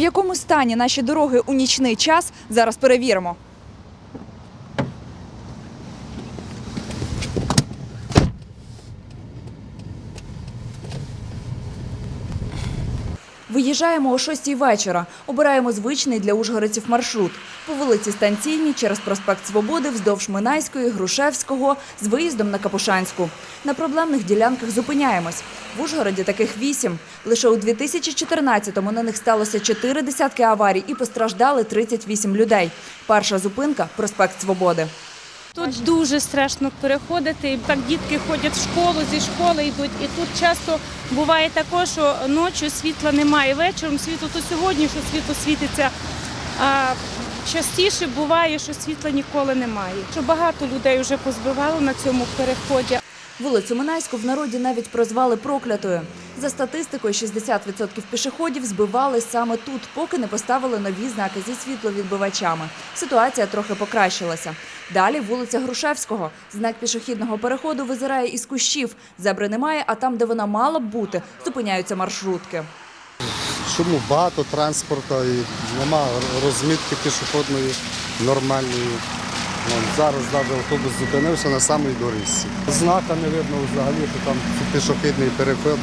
якому стані наші дороги у нічний час зараз перевіримо. Виїжджаємо о 6 вечора. Обираємо звичний для ужгородців маршрут. По вулиці Станційній через проспект Свободи вздовж Минайської, Грушевського з виїздом на Капушанську. На проблемних ділянках зупиняємось. В Ужгороді таких вісім. Лише у 2014-му на них сталося чотири десятки аварій і постраждали 38 людей. Перша зупинка – проспект Свободи. Тут дуже страшно переходити. Так дітки ходять в школу, зі школи йдуть. І тут часто буває також, що ночі світла немає. Вечором світло то сьогодні, що світло світиться. А частіше буває, що світла ніколи немає. Що багато людей вже позбивало на цьому переході. Вулицю Минайську в народі навіть прозвали проклятою. За статистикою, 60% пішоходів збивали саме тут, поки не поставили нові знаки зі світловідбивачами. Ситуація трохи покращилася. Далі вулиця Грушевського. Знак пішохідного переходу визирає із кущів. Зебри немає, а там, де вона мала б бути, зупиняються маршрутки. Шуму багато транспорту і нема розмітки пішохідної нормальної. Зараз навіть автобус зупинився на самій доріжці. Знака не видно взагалі, що там пішохідний переход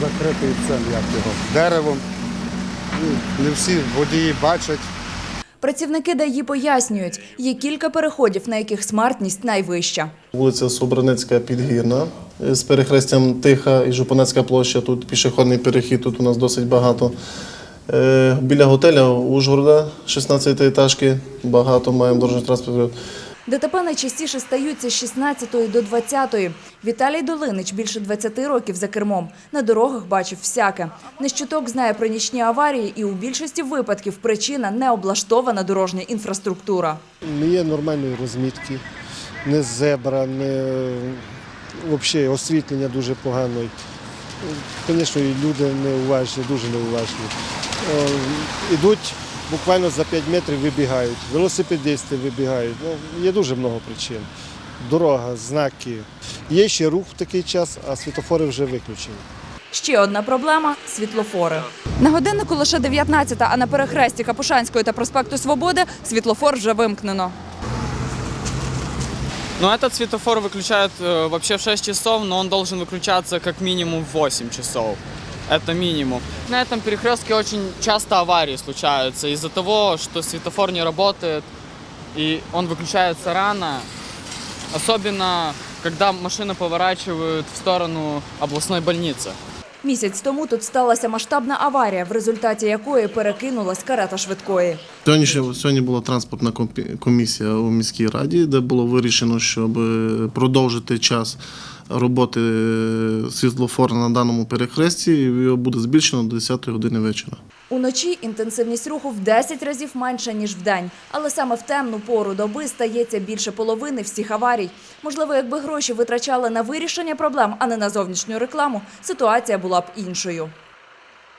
закритий цим, як його, деревом. Ну, Не всі водії бачать. Працівники ДАІ пояснюють, є кілька переходів, на яких смертність найвища. Вулиця Собраницька підгірна з перехрестям Тиха і Жупанецька площа. Тут пішохідний перехід, тут у нас досить багато. Е, Біля готеля Ужгорода, 16 етажки, багато маємо дорожній транспорт. ДТП найчастіше стаються з 16 до 20. Віталій Долинич більше 20 років за кермом. На дорогах бачив всяке. Нещуток знає про нічні аварії і у більшості випадків причина – необлаштована дорожня інфраструктура. Не є нормальної розмітки, не зебра, не взагалі освітлення дуже погано. Звісно, люди неуважні, дуже неуважні. Е, Ідуть буквально за 5 метрів вибігають, велосипедисти вибігають. Ну, є дуже багато причин. Дорога, знаки. Є ще рух в такий час, а світофори вже виключені. Ще одна проблема – світлофори. На годиннику лише 19, а на перехресті Капушанської та проспекту Свободи світлофор вже вимкнено. Но этот светофор выключают э, вообще в 6 часов, но он должен выключаться как минимум в 8 часов. Это минимум. На этом перекрестке очень часто аварии случаются из-за того, что светофор не работает и он выключается рано. Особенно, когда машины поворачивают в сторону областной больницы. Місяць тому тут сталася масштабна аварія, в результаті якої перекинулась карета швидкої. Сьогодні, ще- сьогодні була транспортна компі- комісія у міській раді, де було вирішено, щоб е, продовжити час роботи е, світлофора на даному перехресті. Буде збільшено до 10 години вечора. Уночі інтенсивність руху в 10 разів менша, ніж в день, Але саме в темну пору доби стається більше половини всіх аварій. Можливо, якби гроші витрачали на вирішення проблем, а не на зовнішню рекламу, ситуація була б іншою.